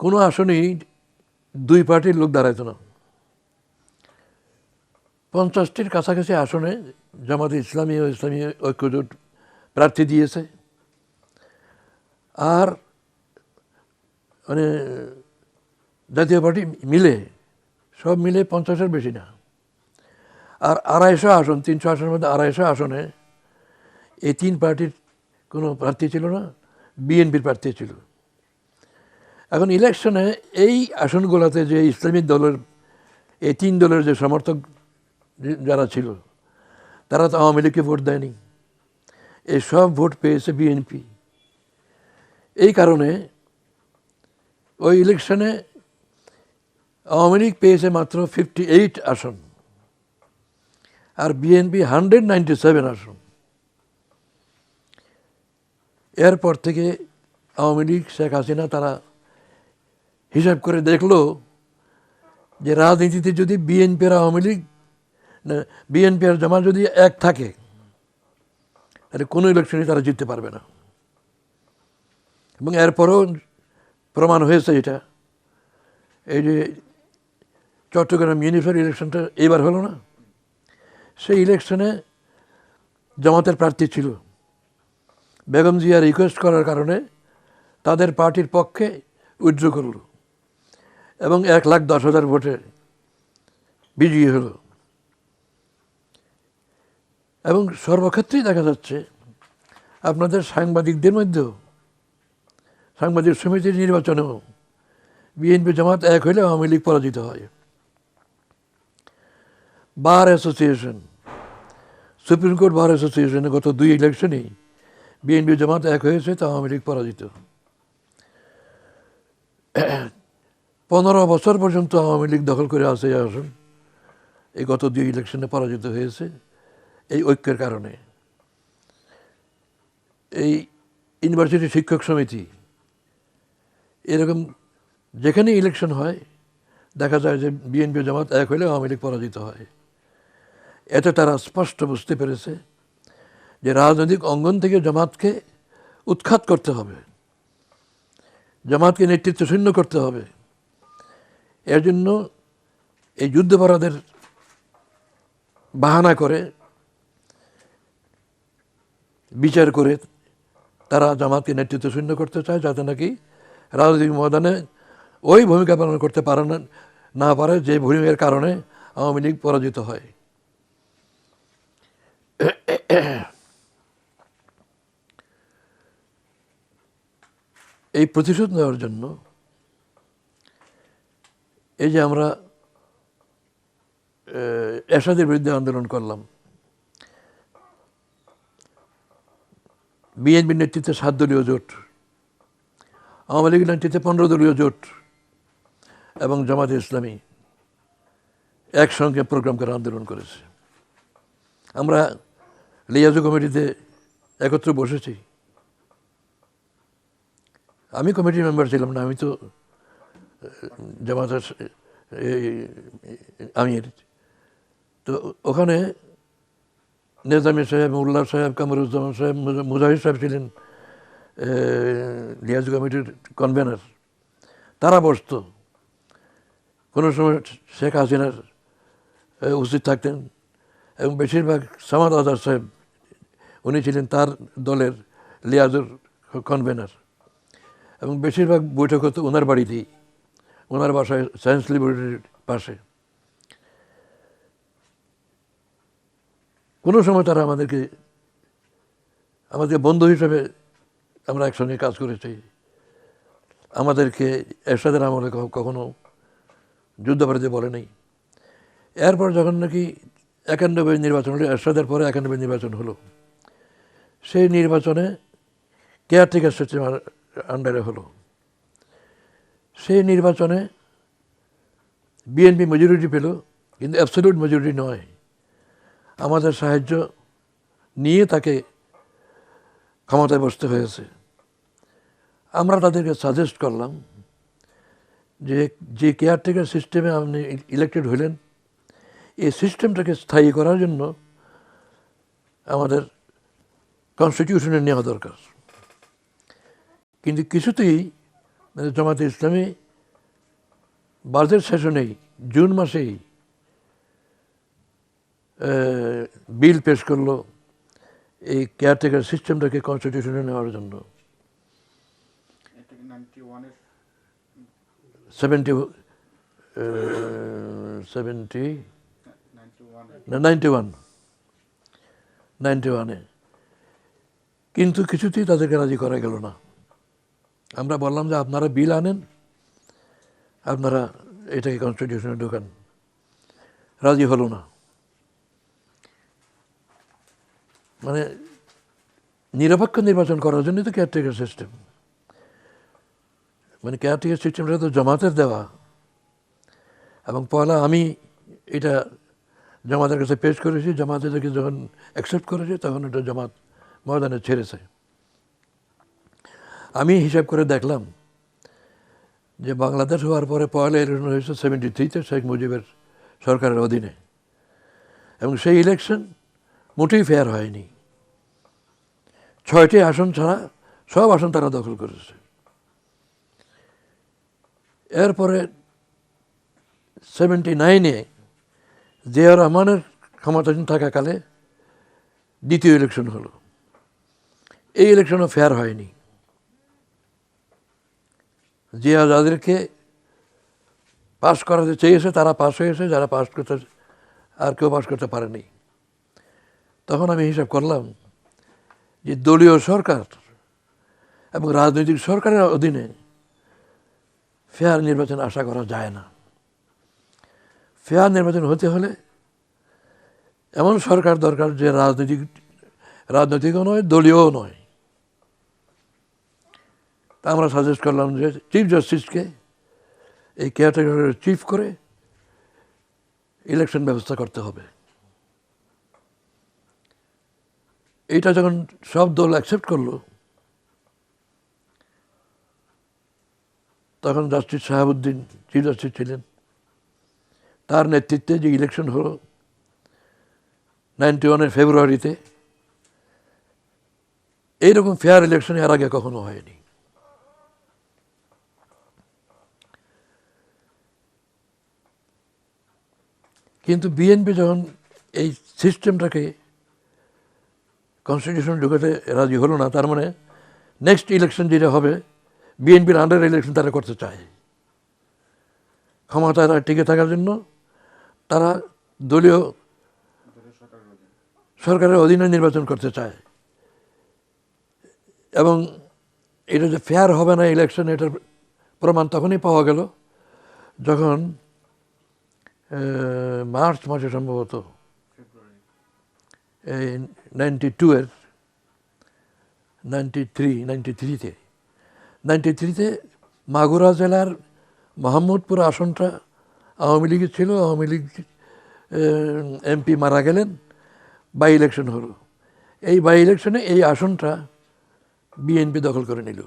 কোনো আসনেই দুই পার্টির লোক দাঁড়াইতো না। পঞ্চাশটির কাছাকাছি আসনে জামাতে ইসলামী ও ইসলামী ঐক্যজোট প্রার্থী দিয়েছে। আর মানে জাতীয় পার্টি মিলে, সব মিলে পঞ্চাশের বেশি না। আর আড়াইশো আসন, তিনশো আসনের মধ্যে আড়াইশো আসনে এই তিন পার্টির কোনো প্রার্থী ছিল না, বিএনপির প্রার্থী ছিল। এখন ইলেকশনে এই আসনগুলোতে যে ইসলামিক দলের, এই তিন দলের যে সমর্থক যারা ছিল, তারা তো আওয়ামী লীগকে ভোট দেয়নি। এই সব ভোট পেয়েছে বিএনপি। এই কারণে ওই ইলেকশনে আওয়ামী লীগ পেয়েছে মাত্র ফিফটি এইট আসন আর বিএনপি হান্ড্রেড নাইনটি সেভেন আসন। এরপর থেকে আওয়ামী লীগ, শেখ হাসিনা তারা হিসাব করে দেখল যে রাজনীতিতে যদি বিএনপি আর আওয়ামী লীগ বিএনপি আর জামাত যদি এক থাকে, তাহলে কোনো ইলেকশনে তারা জিততে পারবে না। এবং এরপরও প্রমাণ হয়েছে এটা। এই যে চট্টগ্রাম ইউনিফার ইলেকশনটা এবার হলো না। সেই ইলেকশনে জামাতের প্রার্থী ছিল। বেগম জিয়া রিকোয়েস্ট করার কারণে তাদের পার্টির পক্ষে উইথড্র করল। এবং এক লাখ দশ হাজার ভোটে বিজয়ী হলো। এবং সর্বক্ষেত্রেই দেখা যাচ্ছে, আপনাদের সাংবাদিকদের মধ্যেও, সাংবাদিক সমিতির নির্বাচনেও বিএনপি জামাত এক হইলে আওয়ামী লীগ পরাজিত হয়। Bar association, supreme court bar অ্যাসোসিয়েশনে গত দুই ইলেকশনেই বিএনপি জামাত এক হয়েছে, তা আওয়ামী লীগ পরাজিত। পনেরো বছর পর্যন্ত আওয়ামী লীগ দখল করে আছে আসন। এই গত দুই ইলেকশনে পরাজিত হয়েছে এই ঐক্যের কারণে। এই ইউনিভার্সিটি শিক্ষক সমিতি, এরকম যেখানে ইলেকশন হয়, দেখা যায় যে বিএনপি জামাত এক হলে আওয়ামী লীগ পরাজিত হয়। এতে তারা স্পষ্ট বুঝতে পেরেছে যে রাজনৈতিক অঙ্গন থেকে জামাতকে উৎখাত করতে হবে। জামাতকে নেতৃত্ব শূন্য করতে হবে। এর জন্য এই যুদ্ধাপরাধের বাহানা করে, বিচার করে তারা জামাতকে নেতৃত্ব শূন্য করতে চায়, যাতে নাকি রাজনৈতিক ময়দানে ওই ভূমিকা পালন করতে পারে না পারে যে ভূমিকার কারণে আওয়ামী লীগ পরাজিত হয়। এই প্রতিশোধ নেওয়ার জন্য এই যে আমরা এরশাদের বিরুদ্ধে আন্দোলন করলাম। বিএনপির নেতৃত্বে সাত দলীয় জোট, আওয়ামী লীগের নেতৃত্বে পনেরো দলীয় জোট এবং জামাতে ইসলামী একসঙ্গে প্রোগ্রাম করে আন্দোলন করেছে। আমরা লিয়াজু কমিটিতে একত্র বসেছি। আমি কমিটির মেম্বার ছিলাম না, আমি তো জামাতের আমির তো ওখানে নেজামি সাহেব উল্লাহ সাহেব, কামরুজ্জামান সাহেব, মুজা- মুজাহিদ সাহেব ছিলেন লিয়াজ কমিটির কনভেনার তারা বসত। কোনো সময় শেখ হাসিনার উপস্থিত থাকতেন এবং বেশিরভাগ সামাদ আজাদ সাহেব, উনি ছিলেন তার দলের লিয়াজুর কনভেনার এবং বেশিরভাগ বৈঠক হতো ওনার বাড়িতেই। ওনার বাসায় সায়েন্স ল্যাবরেটরির পাশে। কোনো সময় তারা আমাদেরকে আমাদের বন্ধু হিসেবে আমরা একসঙ্গে কাজ করেছি। আমাদেরকে এরশাদের আমলে কখ- কখনো যুদ্ধাপরাধে বলে নেই। এরপর যখন নাকি একানব্বই নির্বাচন হলো, এরশাদের পরে একানব্বই নির্বাচন হলো, সেই নির্বাচনে কেয়ারটেকার সিস্টেম আন্ডারে হলো। সেই নির্বাচনে বিএনপি মেজরিটি পেল, কিন্তু অ্যাবসলিউট মেজরিটি নয়। আমাদের সাহায্য নিয়ে তাকে ক্ষমতায় বসতে হয়েছে। আমরা তাদেরকে সাজেস্ট করলাম যে যে কেয়ারটেকার সিস্টেমে আপনি ইলেক্টেড হলেন এই সিস্টেমটাকে স্থায়ী করার জন্য আমাদের কনস্টিটিউশনে নেওয়া দরকার। কিন্তু কিছুতেই জামাতে ইসলামী বাজেট সেশনেই জুন মাসেই বিল পেশ করল এই কেয়ারটেকার সিস্টেমটাকে কনস্টিটিউশনে নেওয়ার জন্য। Seventy seventy ninety one ninety ওয়ানে কিন্তু কিছুতেই তাদেরকে রাজি করা গেল না। আমরা বললাম যে আপনারা বিল আনেন, আপনারা এটাকে কনস্টিটিউশনে ঢোকান। রাজি হলো না। মানে নিরপেক্ষ নির্বাচন করার জন্যই তো কেয়ারটেকার সিস্টেম মানে কেয়ারটেকার সিস্টেমটা তো জমাতের দেওয়া। এবং পয়লা আমি এটা জামাতের কাছে পেশ করেছি, জামাতে যখন অ্যাকসেপ্ট করেছে, তখন এটা জামাত ময়দানে ছেড়েছে। আমি হিসাব করে দেখলাম যে বাংলাদেশ হওয়ার পরে পয়লা ইলেকশন হয়েছে সেভেন্টি থ্রিতে শেখ মুজিবের সরকারের অধীনে। এবং সেই ইলেকশন মোটেই ফেয়ার হয়নি। ছয়টি আসন ছাড়া সব আসন তারা দখল করেছে। এরপরে সেভেন্টি নাইনে জিয়া রহমানের ক্ষমতাসীন থাকাকালে দ্বিতীয় ইলেকশন হলো। এই ইলেকশনও ফেয়ার হয়নি। জিয়া যাদেরকে পাস করাতে চেয়েছে, তারা পাস হয়েছে, যারা পাস করতে, আর কেউ পাস করতে পারেনি। তখন আমি হিসাব করলাম যে দলীয় সরকার এবং রাজনৈতিক সরকারের অধীনে ফেয়ার নির্বাচন আশা করা যায় না। ফেয়ার নির্বাচন হতে হলে এমন সরকার দরকার যে রাজনৈতিক, রাজনৈতিকও নয়, দলীয়ও নয়। তা আমরা সাজেস্ট করলাম যে চিফ জাস্টিসকে এই কেয়ারটেকারের চিফ করে ইলেকশন ব্যবস্থা করতে হবে। এইটা যখন সব দল অ্যাকসেপ্ট করল, তখন জাস্টিস সাহাবুদ্দিন চিফ জাস্টিস ছিলেন। তার নেতৃত্বে যে ইলেকশন হলো নাইনটি ওয়ানের ফেব্রুয়ারিতে এইরকম ফেয়ার ইলেকশন এর আগে কখনো হয়নি। কিন্তু বিএনপি যখন এই সিস্টেমটাকে কনস্টিটিউশন ঢুকাতে রাজি হলো না, তার মানে নেক্সট ইলেকশন যেটা হবে বিএনপির আন্ডার ইলেকশন তারা করতে চায়। ক্ষমতায় টিকে থাকার জন্য তারা দলীয় সরকারের অধীনে নির্বাচন করতে চায়। এবং এটা যে ফেয়ার হবে না ইলেকশন এটার প্রমাণ তখনই পাওয়া গেল যখন মার্চ মাসে সম্ভবত এই নাইনটি টু এর নাইনটি থ্রি নাইনটি থ্রিতে নাইনটি থ্রিতে মাগুরা জেলার মোহাম্মদপুর আসনটা আওয়ামী লীগের ছিল, আওয়ামী লীগ এমপি মারা গেলেন বাই ইলেকশন হলো। এই বাই ইলেকশনে এই আসনটা বিএনপি দখল করে নিল।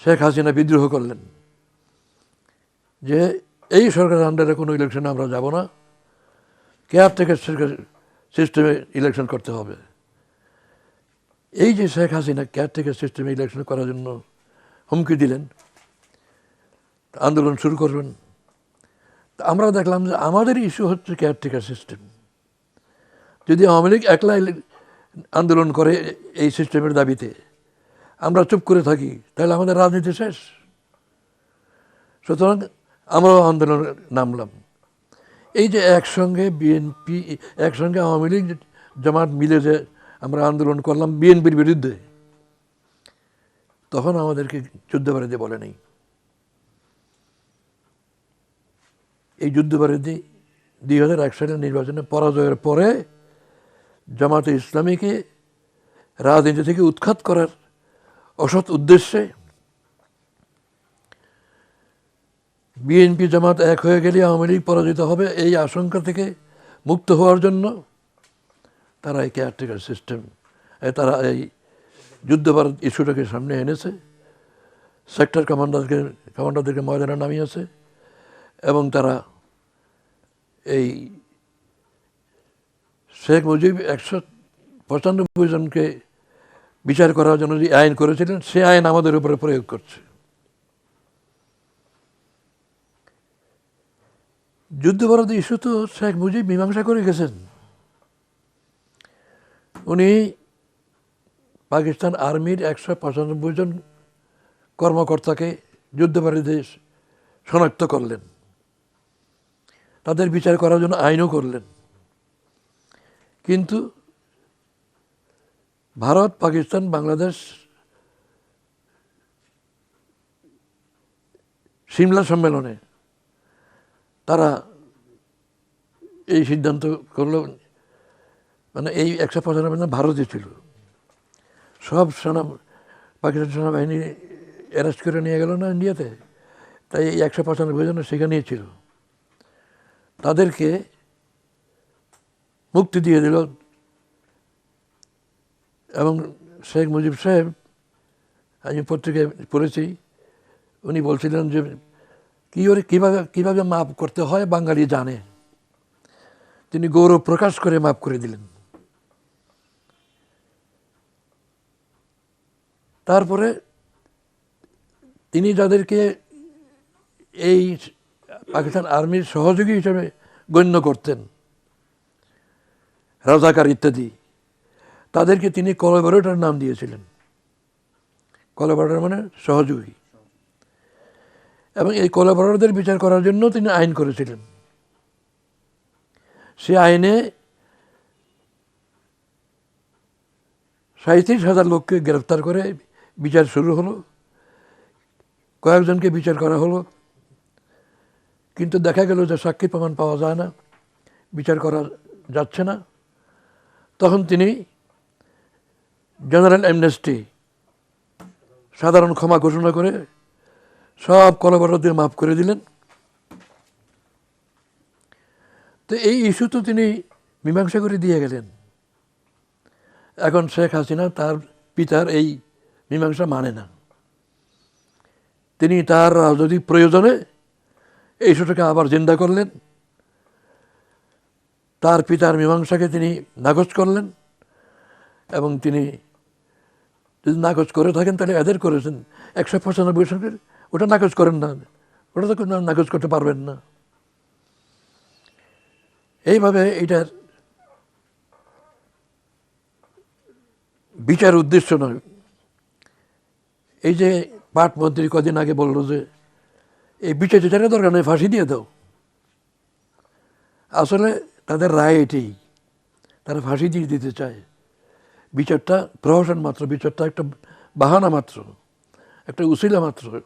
শেখ হাসিনা বিদ্রোহ করলেন। যে এই সরকারের আন্ডারে কোনো ইলেকশনে আমরা যাব না। কেয়ার থেকে সিস্টেমে ইলেকশন করতে হবে। এই যে শেখ হাসিনা কেয়ার থেকে সিস্টেমে ইলেকশন করার জন্য হুমকি দিলেন, আন্দোলন শুরু করবেন আমরা দেখলাম যে আমাদের ইস্যু হচ্ছে কেয়ারটেকার সিস্টেম যদি আওয়ামী লীগ একলা আন্দোলন করে এই সিস্টেমের দাবিতে, আমরা চুপ করে থাকি, তাহলে আমাদের রাজনীতি শেষ। সুতরাং আমরাও আন্দোলনে নামলাম। এই যে একসঙ্গে বিএনপি, একসঙ্গে আওয়ামী লীগ জামাত মিলে যে আমরা আন্দোলন করলাম বিএনপির বিরুদ্ধে, তখন আমাদেরকে যুদ্ধবারিধি বলে নেই। এই যুদ্ধবারিধি দুই হাজার এক সালের নির্বাচনে পরাজয়ের পরে জামাতে ইসলামীকে রাজনীতি থেকে উৎখাত করার অসৎ উদ্দেশ্যে বিএনপি জামাত এক হয়ে গেলে আওয়ামী লীগ পরাজিত হবে এই আশঙ্কা থেকে মুক্ত হওয়ার জন্য তারা এই কেয়ারটেকার সিস্টেম তারা এই যুদ্ধভারত ইস্যুটাকে সামনে এনেছে। সেক্টর কমান্ডারকে কমান্ডারদেরকে ময়দানে নামিয়েছে এবং তারা এই শেখ মুজিব একশো পঁচানব্বই জনকে বিচার করার জন্য যে আইন করেছিলেন, সে আইন আমাদের উপরে প্রয়োগ করছে। যুদ্ধবরোধ ইস্যু তো শেখ মুজিব মীমাংসা করে গেছেন। উনি পাকিস্তান আর্মির একশো পঁচানব্বই জন কর্মকর্তাকে যুদ্ধবারীদের শনাক্ত করলেন। তাদের বিচার করার জন্য আইনও করলেন। কিন্তু ভারত, পাকিস্তান, বাংলাদেশ সিমলা সম্মেলনে তারা এই সিদ্ধান্ত করল মানে এই একশো পঁচানব্বই জন ভারতই ছিল। সব সেনা, পাকিস্তান সেনাবাহিনী অ্যারেস্ট করে নিয়ে গেল না ইন্ডিয়াতে? তাই এই একশো পঁচানব্বই জন সেখানেই ছিল। তাদেরকে মুক্তি দিয়ে দিল। এবং শেখ মুজিব সাহেব, আমি পত্রিকায় পড়েছি, উনি বলছিলেন যে কী ওরে কীভাবে কীভাবে মাপ করতে হয় বাঙালি জানে। তিনি গৌরব প্রকাশ করে মাপ করে দিলেন। তারপরে তিনি যাদেরকে এই পাকিস্তান আর্মির সহযোগী হিসেবে গণ্য করতেন। রাজাকার ইত্যাদি। তাদেরকে তিনি কলাবরেটর নাম দিয়েছিলেন। কলাবরেটর মানে সহযোগী। এবং এই কলাবরেটরদের বিচার করার জন্য তিনি আইন করেছিলেন। সে আইনে সাঁত্রিশ হাজার লোককে গ্রেফতার করে বিচার শুরু হলো, কয়েকজনকে বিচার করা হলো, কিন্তু দেখা গেল যে সাক্ষী প্রমাণ পাওয়া যায় না, বিচার করা যাচ্ছে না। তখন তিনি জেনারেল অ্যামনেস্টি সাধারণ ক্ষমা ঘোষণা করে সব কলাবরদের মাফ করে দিলেন। তো এই ইস্যু তো তিনি মীমাংসা করে দিয়ে গেলেন। এখন শেখ হাসিনা তার পিতার এই মীমাংসা মানে না। তিনি তার রাজনৈতিক প্রয়োজনে এই ইস্যুটাকে আবার জিন্দা করলেন। তার পিতার মীমাংসাকে তিনি নাকচ করলেন এবং তিনি যদি নাকচ করে থাকেন তাহলে এদের করেছেন। একশো পঁচানব্বই সঙ্গে ওটা নাকচ করেন না। ওটা তো নাকচ করতে পারবেন না। এইভাবে এটার বিচার উদ্দেশ্য নয়। এই যে পাট মন্ত্রী কদিন আগে বলল যে, এই বিচার টিচারের দরকার নেই, ফাঁসি দিয়ে দাও। আসলে তাদের রায় এটাই। তারা ফাঁসি দিয়ে দিতে চায়। বিচারটা প্রহসন মাত্র, বিচারটা একটা বাহানা মাত্র, একটা উসিলা মাত্র।